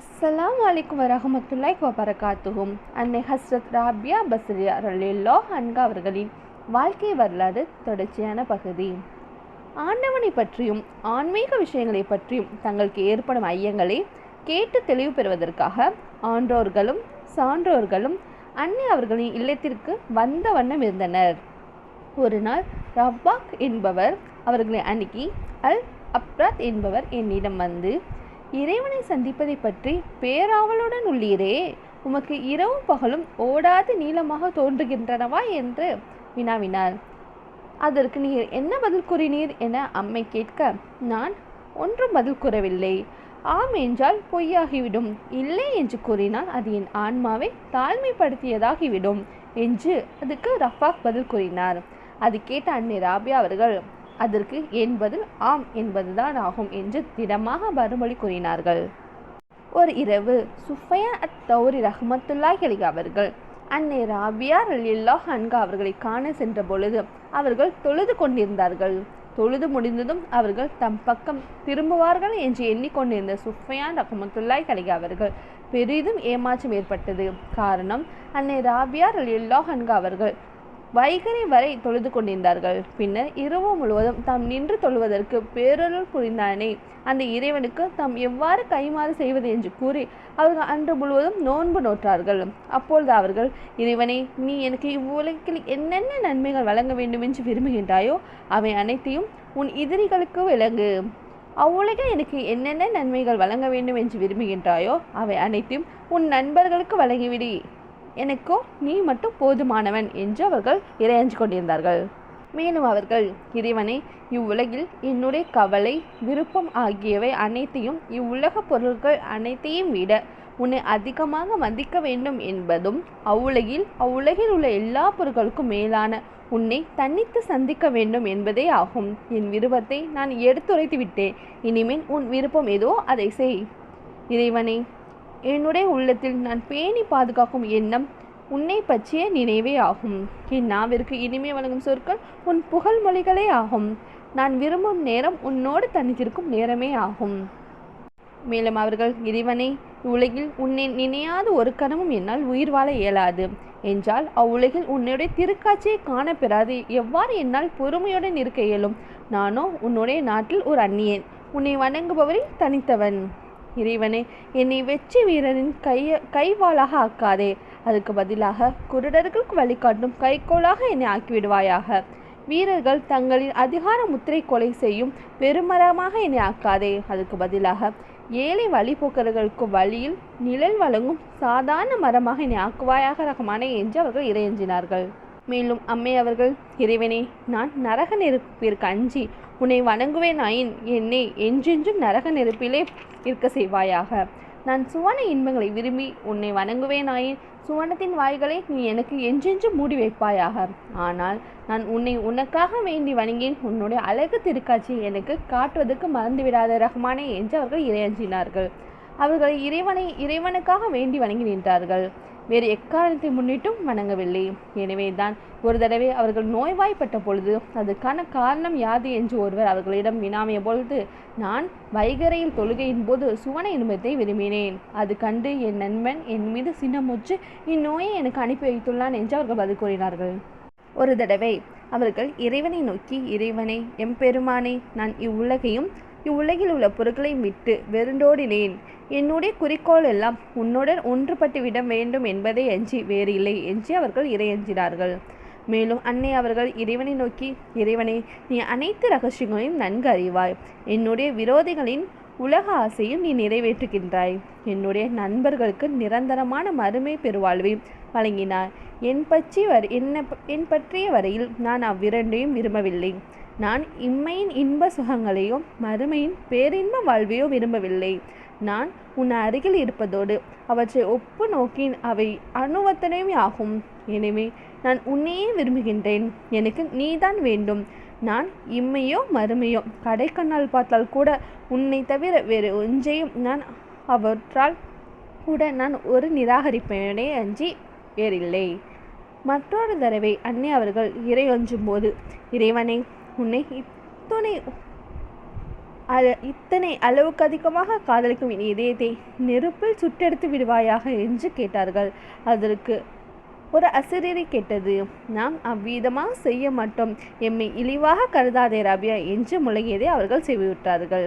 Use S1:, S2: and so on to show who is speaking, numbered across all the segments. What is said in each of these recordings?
S1: அஸ்ஸலாம் வலைக்கும் வரஹமத்துல்லாய் வபரகாத்துஹும் அன்னை ஹஸ்ரத் ராபியா பஸ்ரியா ரலில்லோ அன்கா அவர்களின் வாழ்க்கை வரலாறு தொடர்ச்சியான பகுதி. ஆண்டவனை பற்றியும் ஆன்மீக விஷயங்களை பற்றியும் தங்களுக்கு ஏற்படும் ஐயங்களை கேட்டு தெளிவு பெறுவதற்காக ஆன்றோர்களும் சான்றோர்களும் அன்னை அவர்களின் இல்லத்திற்கு வந்த வண்ணம் இருந்தனர். ஒரு நாள் ரப்பாக் என்பவர் அவர்களை அணுகி அல் அப்ராத் என்பவர் என்னிடம் வந்து இறைவனை சந்திப்பதை பற்றி பேராவலுடன் உள்ளீரே. உமக்கு இரவும் பகலும் ஓடாது நீளமாக தோன்றுகின்றனவா என்று வினாவினார். அதற்கு நீர் என்ன பதில் கூறினீர் என அம்மை கேட்க நான் ஒன்றும் பதில் கூறவில்லை. ஆம் என்றால் பொய்யாகிவிடும். இல்லை என்று கூறினால் அது என் ஆன்மாவை தாழ்மைப்படுத்தியதாகிவிடும் என்று அதுக்கு ரஃபாக் பதில் கூறினார். அது கேட்ட அன்னை ராபியா அவர்கள் அதற்கு என் பதில் ஆம் என்பதுதான் ஆகும் என்று திடமாக மறுமொழி கூறினார்கள். ஒரு இரவு சுஃபையா அத் தௌரி ரஹ்மத்துல்லாஹி அலைஹி அவர்கள் அன்னை ராபியார் ரலில்லாஹ் ஹன்கா அவர்களை காண சென்ற பொழுது அவர்கள் தொழுது கொண்டிருந்தார்கள். தொழுது முடிந்ததும் அவர்கள் தம் பக்கம் திரும்புவார்கள் என்று எண்ணிக்கொண்டிருந்த சுஃபையான் ரஹமத்துல்லாய் கலிகா அவர்கள் பெரிதும் ஏமாற்றம் ஏற்பட்டது. காரணம் அன்னை ராபியார் ரலில்லாஹ் ஹன்கா அவர்கள் வைகரை வரை தொழுது கொண்டிருந்தார்கள். பின்னர் இரவு முழுவதும் தாம் நின்று தொழுவதற்கு பேரருள் புரிந்தானே. அந்த இறைவனுக்கு தாம் எவ்வாறு கைமாறு செய்வது என்று கூறி அவர்கள் அன்று முழுவதும் நோன்பு நோற்றார்கள். அப்பொழுது அவர்கள் இறைவனே நீ எனக்கு இவ்வுலகில் என்னென்ன நன்மைகள் வழங்க வேண்டும் என்று விரும்புகின்றாயோ அவை அனைத்தையும் உன் எதிரிகளுக்கு விளங்கு. அவ்வுலகில் எனக்கு என்னென்ன நன்மைகள் வழங்க வேண்டும் என்று விரும்புகின்றாயோ அவை அனைத்தையும் உன் நண்பர்களுக்கு வழங்கிவிடு. எனக்கோ நீ மட்டும் போதுமானவன் என்று அவர்கள் இறையஞ்சு கொண்டிருந்தார்கள். மேலும் அவர்கள் இறைவனை இவ்வுலகில் என்னுடைய கவலை விருப்பம் ஆகியவை அனைத்தையும் இவ்வுலக பொருட்கள் அனைத்தையும் விட உன்னை அதிகமாக மதிக்க வேண்டும் என்பதும் அவ்வுலகில் அவ்வுலகில் உள்ள எல்லா பொருட்களுக்கும் மேலான உன்னை தன்னித்து சந்திக்க வேண்டும் என்பதே ஆகும். என் விருப்பத்தை நான் எடுத்துரைத்து விட்டேன் இனிமேல் உன் விருப்பம் ஏதோ அதை செய். இறைவனை என்னுடைய உள்ளத்தில் நான் பேணி பாதுகாக்கும் எண்ணம் உன்னை பற்றிய நினைவே ஆகும். என் நாவிற்கு இனிமே வழங்கும் சொற்கள் உன் புகழ் மொழிகளே ஆகும். நான் விரும்பும் நேரம் உன்னோடு தனித்திருக்கும் நேரமே ஆகும். மேலும் அவர்கள் இறைவனை உலகில் உன்னை நினையாத ஒரு கணமும் என்னால் உயிர் வாழ இயலாது. என்றால் அவ்வுலகில் உன்னுடைய திருக்காட்சியை காணப்பெறாது எவ்வாறு என்னால் பொறுமையுடன் இருக்க இயலும்? நானோ உன்னுடைய நாட்டில் ஒரு அந்நியன். உன்னை வணங்குபவரில் தனித்தவன். இறைவனே என்னை வெற்றி வீரரின் கைய கைவாளாக ஆக்காதே. அதுக்கு பதிலாக குருடர்களுக்கு வழிகாட்டும் கைகோளாக என்னை ஆக்கிவிடுவாயாக. வீரர்கள் தங்களின் அதிகார முத்திரை கொலை செய்யும் பெருமரமாக என்னை ஆக்காதே. அதுக்கு பதிலாக ஏழை வழிபோக்கர்களுக்கு வழியில் நிழல் வழங்கும் சாதாரண மரமாக என்னை ஆக்குவாயாக ரகமானே என்று அவர்கள் இறையஞ்சினார்கள். மேலும் அம்மை அவர்கள் இறைவனே நான் நரக நெருப்பிற்கு அஞ்சி உன்னை வணங்குவேனாயின் என்னை என்றென்றும் நரக நெருப்பிலே இருக்க செய்வாயாக. நான் சுவன இன்பங்களை விரும்பி உன்னை வணங்குவேனாயின் சுவனத்தின் வாய்களை நீ எனக்கு என்றென்றும் மூடி வைப்பாயாக. ஆனால் நான் உன்னை உனக்காக வேண்டி வணங்கியேன் உன்னுடைய அழகு திருக்காட்சியை எனக்கு காட்டுவதற்கு மறந்துவிடாத ரஹ்மானே என்று அவர்கள் இறையஞ்சினார்கள். அவர்கள் இறைவனை இறைவனுக்காக வேண்டி வணங்கி நின்றார்கள். வேறு எக்காரணத்தை முன்னிட்டும் வணங்கவில்லை. எனவே தான் ஒரு தடவை அவர்கள் நோய்வாய்ப்பட்ட பொழுது அதற்கான காரணம் யாது என்று ஒருவர் அவர்களிடம் வினாமிய பொழுது நான் வைகரையில் தொழுகையின் போது சுவன இன்பத்தை விரும்பினேன். அது கண்டு என் நண்பன் என் மீது சின்னமுற்று இந்நோயை எனக்கு அனுப்பி வைத்துள்ளான் என்று அவர்கள் பதில் கூறினார்கள். ஒரு தடவை அவர்கள் இறைவனை நோக்கி இறைவனை எம்பெருமானே நான் இவ்வுலகையும் இவ்வுலகில் உள்ள பொருட்களை விட்டு வெறுண்டோடினேன். என்னுடைய குறிக்கோள் எல்லாம் உன்னுடன் ஒன்றுபட்டு விட வேண்டும் என்பதை அஞ்சி வேறு இல்லை என்று அவர்கள் இறையஞ்சினார்கள். மேலும் அன்னை அவர்கள் இறைவனை நோக்கி இறைவனை நீ அனைத்து ரகசியங்களையும் நன்கு அறிவாய். என்னுடைய விரோதிகளின் உலக ஆசையும் நீ நிறைவேற்றுகின்றாய். என்னுடைய நண்பர்களுக்கு நிரந்தரமான மறுமை பெருவாழ்வையும் வழங்கினார் என் பற்றி வரை என்ன என் பற்றிய வரையில் நான் அவ்விரண்டையும் விரும்பவில்லை. நான் இம்மையின் இன்ப சுகங்களையோ மறுமையின் பேரின்ப வாழ்வையோ விரும்பவில்லை. நான் உன் அருகில் இருப்பதோடு அவற்றை ஒப்பு நோக்கின் அவை அணுவத்தனையும் ஆகும் எனவே நான் உன்னையே விரும்புகின்றேன். எனக்கு நீதான் வேண்டும். நான் இம்மையோ மறுமையோ கடைக்கண்ணால் பார்த்தால் கூட உன்னை தவிர வேறு ஒன்றையும் நான் அவற்றால் கூட நான் ஒரு நிராகரிப்பேனே அஞ்சி வேறில்லை. மற்றொரு தடவை அன்னை அவர்கள் இறை ஒன்றும் போது இறைவனை உன்னை இத்தனை அல இத்தனை அளவுக்கு அதிகமாக காதலிக்கும் என் இதயத்தை நெருப்பில் சுட்டெடுத்து விடுவாயாக என்று கேட்டார்கள். அதற்கு ஒரு அசிரியரை கேட்டது நாம் அவ்விதமாக செய்ய மாட்டோம். எம்மை இழிவாக கருதாதே ராபியா என்று முழங்கியதை அவர்கள் செய்துவிட்டார்கள்.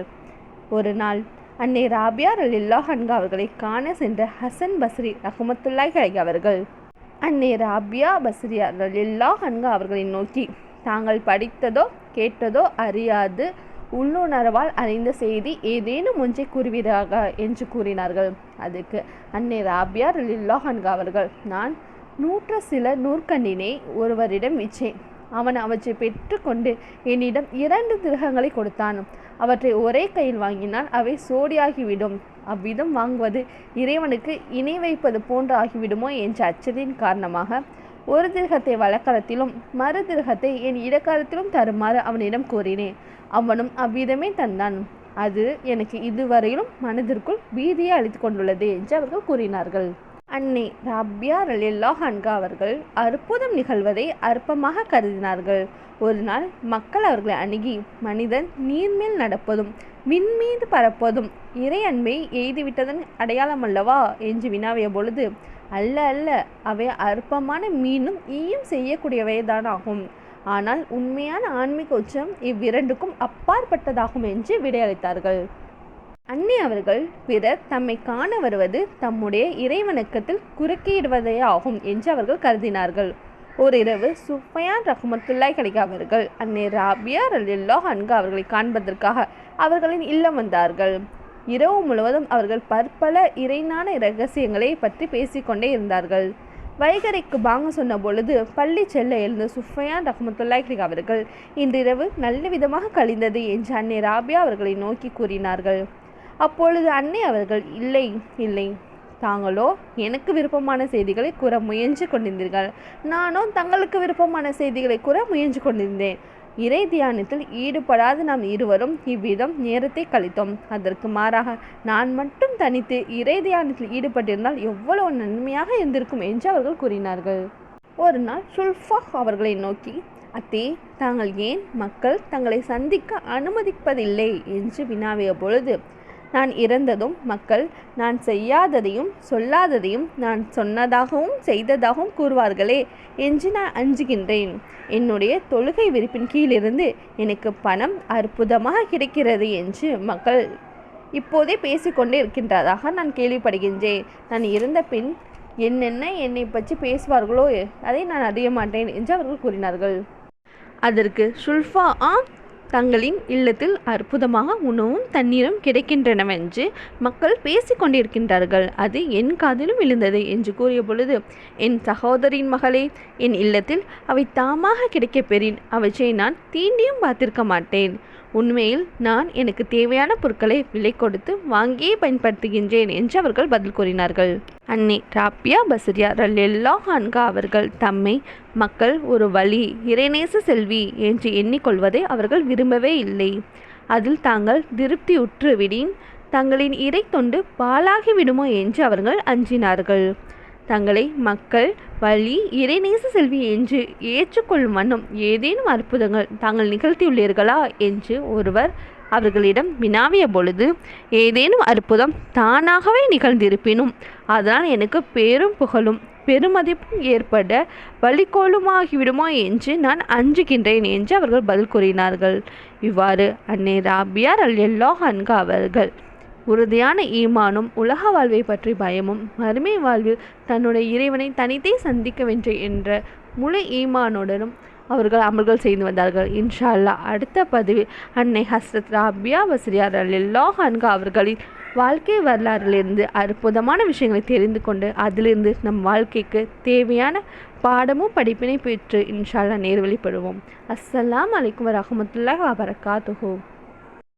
S1: ஒரு நாள் அன்னை ராபியா ரலில்லா ஹன்கா அவர்களை காண சென்ற ஹசன் பஸ்ரி ரஹமத்துல்லாய் கிடைக்க அவர்கள் அன்னை ராபியா பஸ்ரியா ரலில்லா ஹன்கா அவர்களை நோக்கி தாங்கள் படித்ததோ கேட்டதோ அறியாது. உள்ளுணர்வால் அறிந்த செய்தி ஏதேனும் ஒன்றை கூறுவீராக என்று கூறினார்கள். அதுக்கு அன்னை ராபியா ரலில்லா அவர்கள் நான் நூற்ற சில நூற்கண்டினை ஒருவரிடம் விற்றேன். அவன் அவற்றை பெற்றுக்கொண்டு என்னிடம் இரண்டு திருகங்களை கொடுத்தான். அவற்றை ஒரே கையில் வாங்கினால் அவை சோடியாகிவிடும். அவ்விதம் வாங்குவது இறைவனுக்கு இணை வைப்பது போன்று ஆகிவிடுமோ? என்ற அச்சத்தின் காரணமாக ஒரு திருகத்தை வலக்கரத்திலும் மறு திருகத்தை என் இடக்கரத்திலும் தருமாறு அவனிடம் கூறினேன். அவனும் அவ்விதமே தந்தான். அது எனக்கு இதுவரையிலும் மனதிற்குள் பீதியை அளித்து கொண்டுள்ளது என்று அவர்கள் கூறினார்கள். அன்னை ராபியா ரலில்லா ஹன்கா அவர்கள் அற்புதம் நிகழ்வதை அற்பமாக கருதினார்கள். ஒரு நாள் மக்கள் அவர்களை அணுகி மனிதன் நீர்மேல் நடப்பதும் விண்மீது பறப்பதும் இறை அன்பை எய்துவிட்டதன் அடையாளம் அல்லவா? என்று வினாவிய பொழுது அல்ல அல்ல அவை அற்பமான மீனும் ஈயும் செய்யக்கூடியவைதான் ஆகும் ஆனால் உண்மையான ஆன்மீக உச்சம் இவ்விரண்டுக்கும் அப்பாற்பட்டதாகும் என்று விடையளித்தார்கள். அன்னி அவர்கள் பிறர் தம்மை காண வருவது தம்முடைய இறைவணக்கத்தில் குறுக்கிடுவதே ஆகும் என்று அவர்கள் கருதினார்கள். ஓரிரவு சுஃபையான் ரஹமத்துல்லாய் கிடைக்க அவர்கள் அன்னை ராபியா ரலில்லா அன்கு அவர்களை காண்பதற்காக அவர்களின் இல்லம் வந்தார்கள். இரவு முழுவதும் அவர்கள் பற்பல இறைஞான இரகசியங்களை பற்றி பேசிக்கொண்டே இருந்தார்கள். வைகரைக்கு பாங்க சொன்ன பொழுது பள்ளி செல்ல எழுந்த சுஃபையான் ரஹமத்துல்லாய் கிடைக்க அவர்கள் இன்றிரவு நல்ல விதமாக கழிந்தது என்று அன்னை ராபியா அவர்களை நோக்கி கூறினார்கள். அப்பொழுது அன்னை அவர்கள் இல்லை இல்லை தாங்களோ எனக்கு விருப்பமான செய்திகளை கூற முயன்று கொண்டிருந்தீர்கள். நானும் தங்களுக்கு விருப்பமான செய்திகளை கூற முயன்று கொண்டிருந்தேன். இறை தியானத்தில் ஈடுபடாத நாம் இருவரும் இவ்விதம் நேரத்தை கழித்தோம். அதற்கு மாறாக நான் மட்டும் தனித்து இறை தியானத்தில் ஈடுபட்டிருந்தால் எவ்வளவு நன்மையாக இருந்திருக்கும் என்று அவர்கள் கூறினார்கள். ஒரு நாள் சுல்ஃபா அவர்களை நோக்கி அத்தே தாங்கள் ஏன் மக்கள் தங்களை சந்திக்க அனுமதிப்பதில்லை? என்று வினாவிய பொழுது நான் இறந்ததும் மக்கள் நான் செய்யாததையும் சொல்லாததையும் நான் சொன்னதாகவும் செய்ததாகவும் கூறுவார்களே என்று நான் அஞ்சுகின்றேன். என்னுடைய தொழுகை விரிப்பின் கீழிருந்து எனக்கு பணம் அற்புதமாக கிடைக்கிறது என்று மக்கள் இப்போதே பேசிக்கொண்டே இருக்கின்றதாக நான் கேள்விப்படுகின்றேன். நான் இறந்த பின் என்னென்ன என்னை பற்றி பேசுவார்களோ அதை நான் அறிய மாட்டேன் என்று அவர்கள் கூறினார்கள். அதற்கு சுல்ஃபா ஆ தங்களின் இல்லத்தில் அற்புதமாக உணவும் தண்ணீரும் கிடைக்கின்றனவென்று மக்கள் பேசிக்கொண்டிருக்கின்றார்கள் அது என் காதிலும் விழுந்தது என்று கூறிய பொழுது என் சகோதரின் மகளே என் இல்லத்தில் அவை தாமாக கிடைக்கப் பெறின். அவற்றை நான் தீண்டியும் பார்த்திருக்க மாட்டேன். உண்மையில் நான் எனக்கு தேவையான பொருட்களை விலை கொடுத்து வாங்கியே பயன்படுத்துகின்றேன் என்று அவர்கள் பதில் கூறினார்கள். அன்னை ராபியா பசரியா ரல்லெல்லா ஹான்கா அவர்கள் தம்மை மக்கள் ஒரு வழி இறைநேச செல்வி என்று எண்ணிக்கொள்வதை அவர்கள் விரும்பவே இல்லை. அதில் தாங்கள் திருப்தியுற்று விடின் தங்களின் இறை தொண்டு பாலாகி விடுமோ என்று அவர்கள் அஞ்சினார்கள். தங்களை மக்கள் வழி இறைநேச செல்வி என்று ஏற்றுக்கொள்ளும் வண்ணம் ஏதேனும் அற்புதங்கள் தாங்கள் நிகழ்த்தியுள்ளீர்களா என்று ஒருவர் அவர்களிடம் வினாவிய பொழுது ஏதேனும் அற்புதம் தானாகவே நிகழ்ந்திருப்பினும் அதனால் எனக்கு பேரும் புகழும் பெருமதிப்பும் ஏற்பட வழிகோலுமாகிவிடுமோ என்று நான் அஞ்சுகின்றேன் என்று அவர்கள் பதில் கூறினார்கள். இவ்வாறு அன்னை ராபியார் அல் எல்லோ அன்கா அவர்கள் உறுதியான ஈமானும் உலக வாழ்வை பற்றி பயமும் மறுமை வாழ்வில் தன்னுடைய இறைவனை தனித்தே சந்திக்க வேண்டும் என்ற முழு ஈமானுடனும் அவர்கள் அமல்கள் செய்து வந்தார்கள். இன்ஷா அல்லாஹ் அடுத்த பதிவில் அன்னை ஹஸ்ரத் ராபியா வஸ்ரியார் அல்லா ஹன்கா அவர்களின் வாழ்க்கை வரலாறிலிருந்து அற்புதமான விஷயங்களை தெரிந்து கொண்டு அதிலிருந்து நம் வாழ்க்கைக்கு தேவையான பாடமும் படிப்பினை பெற்று இன்ஷா அல்லாஹ் நேர்வழிப்படுவோம். அஸ்ஸலாம் அலைக்கும் வரமத்துல்லா வபரகாத்துஹோ.